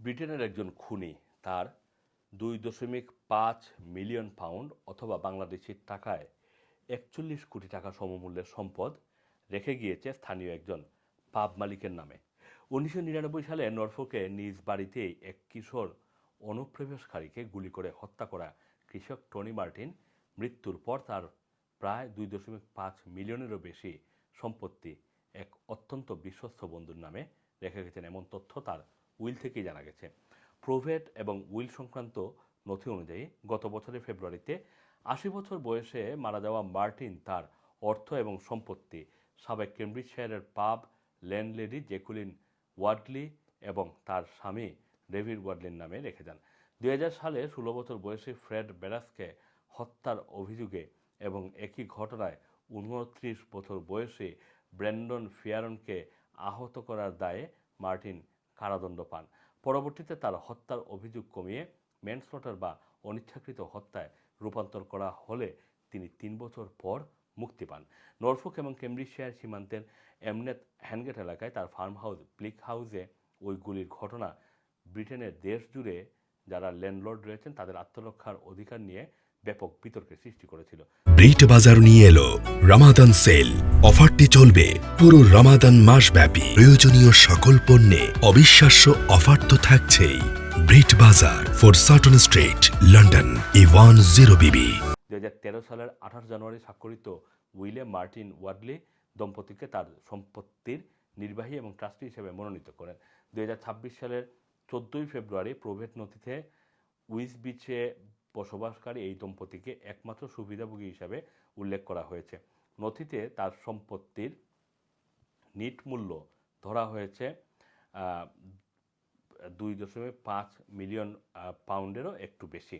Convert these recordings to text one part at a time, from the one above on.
ব্রিটেনের একজন খুনি, তার দুই দশমিক পাঁচ মিলিয়ন পাউন্ড অথবা বাংলাদেশি টাকায় একচল্লিশ কোটি টাকা সমমূল্যের সম্পদ রেখে গিয়েছে স্থানীয় একজন পাব মালিকের নামে। উনিশশো নিরানব্বই সালে নরফোকে নিজ বাড়িতেই এক কিশোর অনুপ্রবেশকারীকে গুলি করে হত্যা করা কৃষক টনি মার্টিন মৃত্যুর পর তার প্রায় দুই দশমিক পাঁচ মিলিয়নেরও বেশি সম্পত্তি এক অত্যন্ত বিশ্বস্ত বন্ধুর নামে রেখে গেছেন। এমন তথ্য তার উইল থেকেই জানা গেছে। প্রোভেট এবং উইল সংক্রান্ত নথি অনুযায়ী গত বছরের ফেব্রুয়ারিতে আশি বছর বয়সে মারা যাওয়া মার্টিন তার অর্থ এবং সম্পত্তি সাবেক কেমব্রিজশায়ারের পাব ল্যান্ডলেডি জেকুলিন ওয়ার্ডলি এবং তার স্বামী ডেভিড ওয়ার্ডলিন নামে রেখে যান। দুই হাজার সালে ষোলো বছর বয়সী ফ্রেড বেরাসকে হত্যার অভিযোগে এবং একই ঘটনায় উনত্রিশ বছর বয়সী ব্র্যান্ডন ফিয়ারনকে আহত করার দায়ে মার্টিন কারাদণ্ড পান। পরবর্তীতে তার হত্যার অভিযোগ কমিয়ে ম্যানস্লটার বা অনিচ্ছাকৃত হত্যায় রূপান্তর করা হলে তিনি তিন বছর পর মুক্তি পান। নরফোক এবং কেমব্রিজশায়ার সীমান্তের এমনেত হ্যানগেট এলাকায় তার ফার্ম হাউস ব্লিক হাউসে ওই গুলির ঘটনা ব্রিটেনের দেশ জুড়ে যারা ল্যান্ডলর্ড রয়েছেন, তাদের আত্মরক্ষার অধিকার নিয়ে ব্যাপক বিতর্কের সৃষ্টি করেছিল। ব্রিট বাজার নিয়ে এলো রামাদান সেল। অফারটি চলবে পুরো রামাদান মাসব্যাপী। প্রয়োজনীয় সকল পণ্যে অবিশ্বাস্য অফার তো থাকছেই। Brit Bazaar four Sutton Street London E one zero BB. দুই হাজার তেরো সালের আঠাশ জানুয়ারি স্বাক্ষরিত উইলে মার্টিন ওয়াডলি দম্পতিকে তার সম্পত্তির নির্বাহী এবং ট্রাস্টি হিসেবে মনোনীত করেন। দুই হাজার ছাব্বিশ সালের চোদ্দোই ফেব্রুয়ারি প্রভেট নথিতে উইস বিচে বসবাসকারী এই দম্পতিকে একমাত্র সুবিধাভোগী হিসাবে উল্লেখ করা হয়েছে। নথিতে তার সম্পত্তির নিট মূল্য ধরা হয়েছে দুই দশমিক পাঁচ মিলিয়ন পাউন্ডেরও একটু বেশি।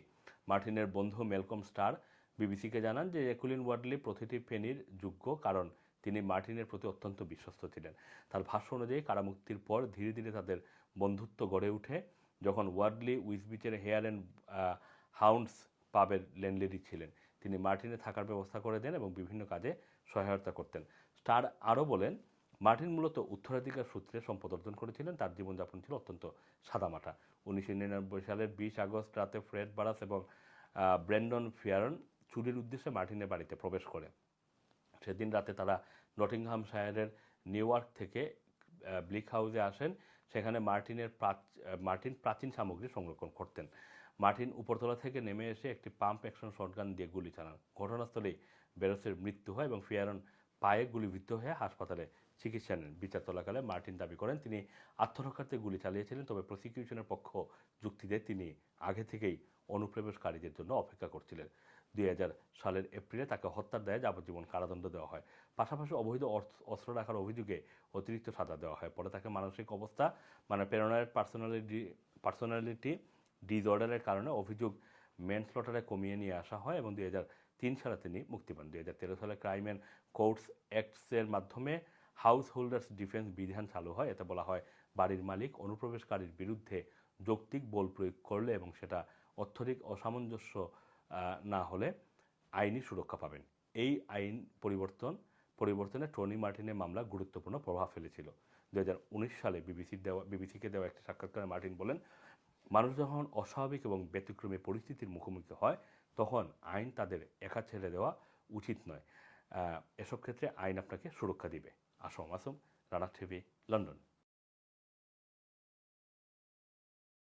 মার্টিনের বন্ধু মেলকম স্টার বিবিসিকে জানান যে একুলিন ওয়ার্ডলি প্রতিটি পেনির যোগ্য, কারণ তিনি মার্টিনের প্রতি অত্যন্ত বিশ্বস্ত ছিলেন। তার ভাষ্য অনুযায়ী কারামুক্তির পর ধীরে ধীরে তাদের বন্ধুত্ব গড়ে ওঠে। যখন ওয়ার্ডলি উইসবিচের হেয়ার অ্যান্ড হাউন্ডস পাবের ল্যান্ডলেডি ছিলেন। তিনি মার্টিনে থাকার ব্যবস্থা করে দেন এবং বিভিন্ন কাজে সহায়তা করতেন। স্টার আরও বলেন, মার্টিন মূলত উত্তরাধিকার সূত্রে সম্পদ অর্জন করেছিলেন। তার জীবনযাপন ছিল অত্যন্ত সাদামাটা। উনিশশো নিরানব্বই সালের বিশ আগস্ট রাতে ফ্রেড বারাস এবং ব্র্যান্ডন ফিয়ারন চুরির উদ্দেশ্যে মার্টিনের বাড়িতে প্রবেশ করে। সেদিন রাতে তারা নটিংহাম শায়ারের নিউইয়র্ক থেকে ব্লিক হাউসে আসেন সেখানে মার্টিনের মার্টিন প্রাচীন সামগ্রী সংরক্ষণ করতেন। মার্টিন উপরতলা থেকে নেমে এসে একটি পাম্প অ্যাকশন শটগান দিয়ে গুলি চালান। ঘটনাস্থলেই বেরোসের মৃত্যু হয় এবং ফিয়ারন পায়ে গুলিবিদ্ধ হয়ে হাসপাতালে চিকিৎসা নেন। বিচার চলাকালে মার্টিন দাবি করেন, তিনি আত্মরক্ষার্থে গুলি চালিয়েছিলেন, তবে প্রসিকিউশনের পক্ষ যুক্তি দেয় তিনি আগে থেকেই অনুপ্রবেশকারীদের জন্য অপেক্ষা করছিলেন। দুই হাজার সালের এপ্রিলে তাকে হত্যার দায়ে যাবজ্জীবন কারাদণ্ড দেওয়া হয়। পাশাপাশি অবৈধ অস্ত্র রাখার অভিযোগে অতিরিক্ত সাজা দেওয়া হয়। পরে তাকে মানসিক অবস্থা মানে প্রেরণার পার্সোনালিটি পার্সোনালিটি ডিসঅর্ডারের কারণে অভিযোগ ম্যানস্লটারে কমিয়ে নিয়ে আসা হয় এবং দুই তিন সালে তিনি মুক্তি পান। দুই হাজার তেরো সালে ক্রাইম অ্যান্ড কোর্টস অ্যাক্টসের মাধ্যমে হাউস হোল্ডার্স ডিফেন্স বিধান চালু হয়। এতে বলা হয়, বাড়ির মালিক অনুপ্রবেশকারীর বিরুদ্ধে যৌক্তিক বল প্রয়োগ করলে এবং সেটা অত্যধিক অসামঞ্জস্য না হলে আইনি সুরক্ষা পাবেন। এই আইন পরিবর্তন, পরিবর্তনে টনি মার্টিনের মামলা গুরুত্বপূর্ণ প্রভাব ফেলেছিল। দু হাজার উনিশ সালে বিবিসির দেওয়া বিবিসিকে দেওয়া একটি সাক্ষাৎকারে মার্টিন বলেন, মানুষ যখন অস্বাভাবিক এবং ব্যতিক্রমী পরিস্থিতির মুখোমুখি হয়, তখন আইন তাদের একা ছেড়ে দেওয়া উচিত নয়। এসব ক্ষেত্রে আইন আপনাকে সুরক্ষা দিবে। Assam Assam Rana TV, London.